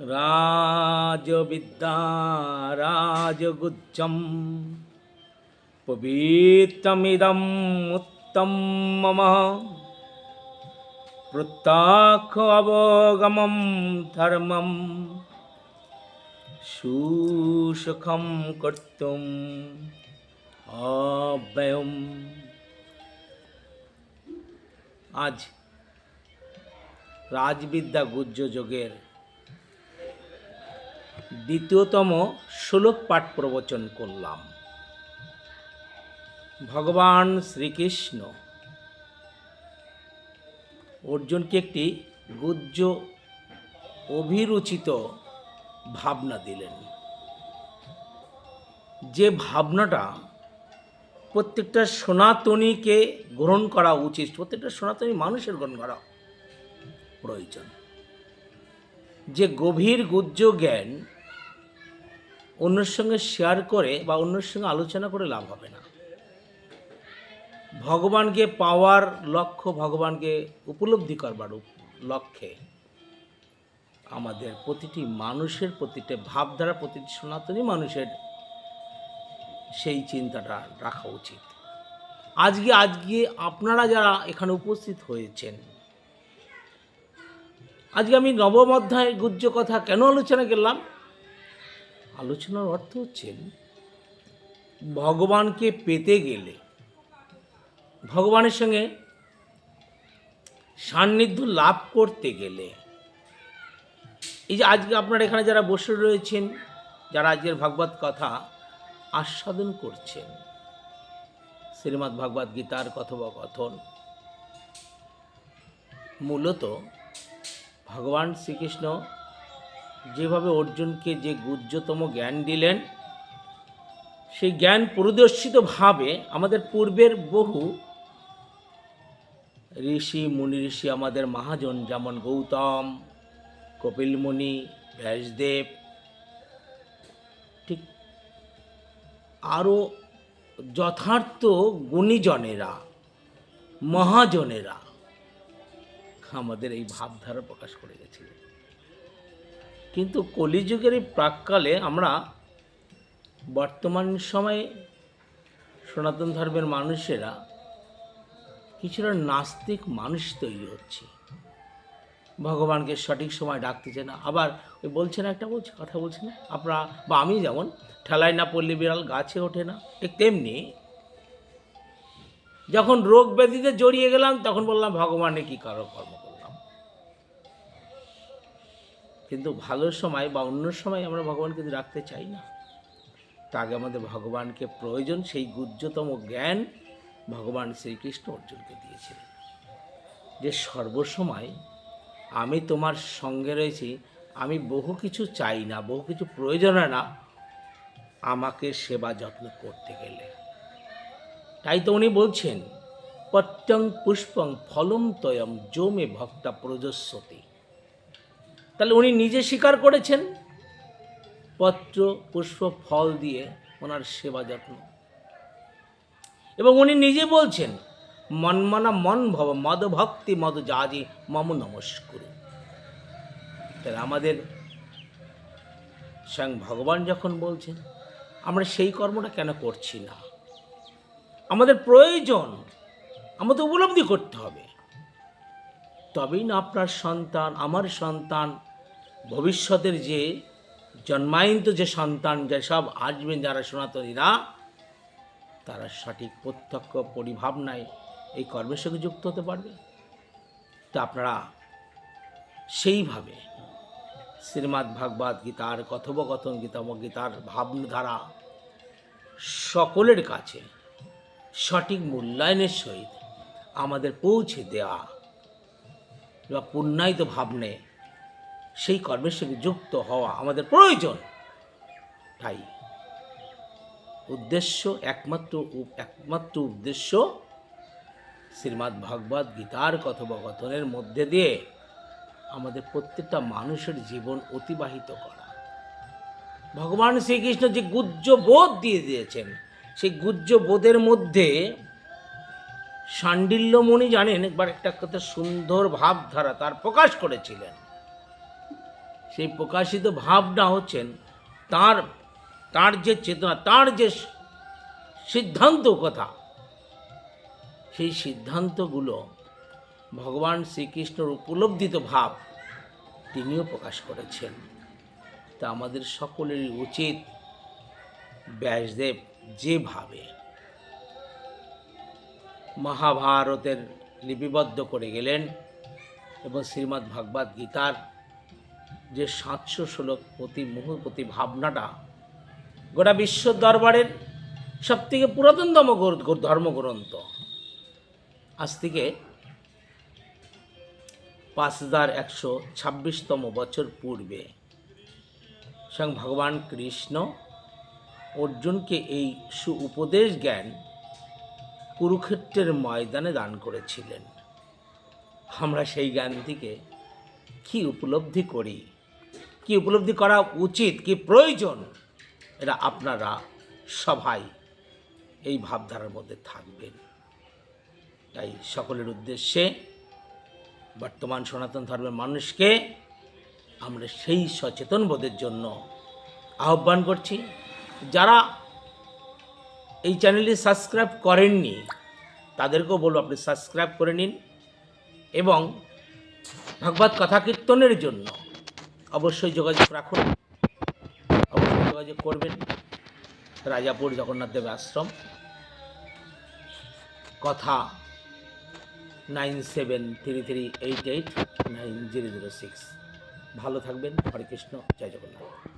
রাজবিদ্যা রাজগুজ্জম পবিত্রমিদম উত্তম মম। প্রত্যাখ অবগমম ধর্মম সুসুখম কর্তুম অব্যয়ম। আজ রাজবিদ্যা গুজ্জ যোগের দ্বিতীয়তম শ্লোক পাঠ প্রবচন করলাম। ভগবান শ্রীকৃষ্ণ, অর্জুনকে একটি গুজ্জ অভিরুচিত ভাবনা দিলেন। যে ভাবনাটা প্রত্যেকটা সনাতনীকে গ্রহণ করা উচিত, প্রত্যেকটা সনাতনী মানুষের গ্রহণ করা প্রয়োজন। যে গভীর গুজ্জ জ্ঞান অন্যের সঙ্গে শেয়ার করে বা অন্যের সঙ্গে আলোচনা করে লাভ হবে না। ভগবানকে পাওয়ার লক্ষ্য ভগবানকে উপলব্ধি করবার লক্ষ্যে আমাদের প্রতিটি মানুষের প্রতিটি ভাবধারা প্রতিটি সনাতনী মানুষের সেই চিন্তাটা রাখা উচিত। আজকে আজকে আপনারা যারা এখানে উপস্থিত হয়েছেন, আজকে আমি নবম অধ্যায় গুজ্জ কথা কেন আলোচনা করলাম? আলোচনার অর্থ হচ্ছে ভগবানকে পেতে গেলে, ভগবানের সঙ্গে সান্নিধ্য লাভ করতে গেলে। এই যে আজকে আপনারা এখানে যারা বসে রয়েছেন, যারা আজকের ভাগবত কথা আস্বাদন করছেন, শ্রীমদ্ ভাগবত গীতার কথোপকথন, মূলত ভগবান শ্রীকৃষ্ণ যেভাবে অর্জুনকে যে গুজ্জতম জ্ঞান দিলেন, সেই জ্ঞান পরিদর্শিতভাবে আমাদের পূর্বের বহু ঋষি, মুনি ঋষি আমাদের মহাজন যেমন গৌতম কপিল মুনি ব্যাসদেব, ঠিক আরও যথার্থ গুণীজনেরা, মহাজনেরা আমাদের এই ভাবধারা প্রকাশ করে গেছিলেন। কিন্তু কলিযুগের এই প্রাককালে আমরা বর্তমান সময়ে সনাতন ধর্মের মানুষেরা কিছুটা নাস্তিক মানুষ তৈরি হচ্ছে। ভগবানকে সঠিক সময় ডাকতেছে না। আবার ওই বলছে না একটা বলছে, কথা বলছে না? আপনারা বা আমি যেমন, ঠেলায় না পড়লে বিড়াল গাছে ওঠে না। ঠিক তেমনি যখন রোগ ব্যাধিতে জড়িয়ে গেলাম, তখন বললাম ভগবানের কি কারও কর্ম কিন্তু ভালো সময় বা অন্য সময় আমরা ভগবানকে রাখতে চাই না, তা আগে আমাদের ভগবানকে প্রয়োজন, সেই গুজ্জতম জ্ঞান ভগবান শ্রীকৃষ্ণ অর্জুনকে দিয়েছিলেন। যে সর্বসময় আমি তোমার সঙ্গে রয়েছি, আমি বহু কিছু চাই না, বহু কিছু প্রয়োজন না, আমাকে সেবা যত্ন করতে গেলে। তাই তো উনি বলছেন, পত্যং পুষ্পং ফলম তয়ম জমে ভক্তা প্রজস্বতী। তাহলে উনি নিজে স্বীকার করেছেন? পত্র, পুষ্প, ফল দিয়ে ওনার সেবা যত্ন। এবং উনি নিজে বলছেন, মনমনা মন ভব, মদ ভক্তি, মদ জাজি মম নমস্কুরু। তাহলে আমাদের স্বয়ং ভগবান যখন বলছেন, আমরা সেই কর্মটা কেন করছি না? আমাদের প্রয়োজন, আমাদের উপলব্ধি করতে হবে। তবেই না আপনার সন্তান, আমার সন্তান ভবিষ্যতের যে জন্মায়ন্ত যে সন্তান যেসব আসবেন যারা সনাতনীরা, তারা সঠিক প্রত্যক্ষ পরিভাবনায় এই কর্মের সঙ্গে যুক্ত হতে পারবে। তা আপনারা সেইভাবে শ্রীমদ্ ভাগবত গীতার কথোপকথন গীতা গীতার ভাবধারা সকলের কাছে সঠিক মূল্যায়নের সহিত আমাদের পৌঁছে দেওয়া বা পুণ্যায়িত ভাবনে সেই কর্মের সঙ্গে যুক্ত হওয়া আমাদের প্রয়োজন। তাই উদ্দেশ্য একমাত্র একমাত্র উদ্দেশ্য শ্রীমদ্ ভগবত গীতার কথোপকথনের মধ্যে দিয়ে আমাদের প্রত্যেকটা মানুষের জীবন অতিবাহিত করা। ভগবান শ্রীকৃষ্ণ যে গুজ্জ বোধ দিয়ে দিয়েছেন, সেই গুজ্জ বোধের মধ্যে সাণ্ডিল্যমণি জানেন, একবার একটা কত সুন্দর ভাবধারা তার প্রকাশ করেছিলেন। সেই প্রকাশিত ভাবনা হচ্ছেন তার তার যে চেতনা, তার যে সিদ্ধান্ত কথা, সেই সিদ্ধান্তগুলো ভগবান শ্রীকৃষ্ণর উপলব্ধিত ভাব তিনিও প্রকাশ করেছেন। তা আমাদের সকলেরই উচিত ব্যাসদেব যেভাবে মহাভারতের লিপিবদ্ধ করে গেলেন এবং শ্রীমদ্ ভাগবত গীতার যে সাতশো শ্লোক প্রতি মুহূর্ত প্রতি ভাবনাটা গোটা বিশ্ব দরবারের সব থেকে পুরাতনতম গ্র- গ্র- ধর্মগ্রন্থ। আজ থেকে পাঁচ হাজার একশো ছাব্বিশতম বছর পূর্বে স্বয়ং ভগবান কৃষ্ণ অর্জুনকে এই সু উপদেশ জ্ঞান কুরুক্ষেত্রের ময়দানে দান করেছিলেন। আমরা সেই জ্ঞান থেকে কী উপলব্ধি করি? কি উপলব্ধি করা উচিত, কি প্রয়োজন এটা আপনারা সবাই এই ভাবধারার মধ্যে থাকবেন। তাই সকলের উদ্দেশ্যে বর্তমান সনাতন ধর্মের মানুষকে আমরা সেই সচেতন বোধের জন্য আহ্বান করছি। যারা এই চ্যানেলটি সাবস্ক্রাইব করেননি, তাদেরকেও বলব আপনি সাবস্ক্রাইব করে নিন এবং ভাগবত কথা কীর্তনের জন্য অবশ্যই যোগাযোগ রাখুন। অবশ্যই যোগাযোগ করবেন। রাজাপুর জগন্নাথ দেব আশ্রম। কথা nine seven three three eight eight nine zero zero six. ভালো থাকবেন। হরে কৃষ্ণ। জয় জগন্নাথ।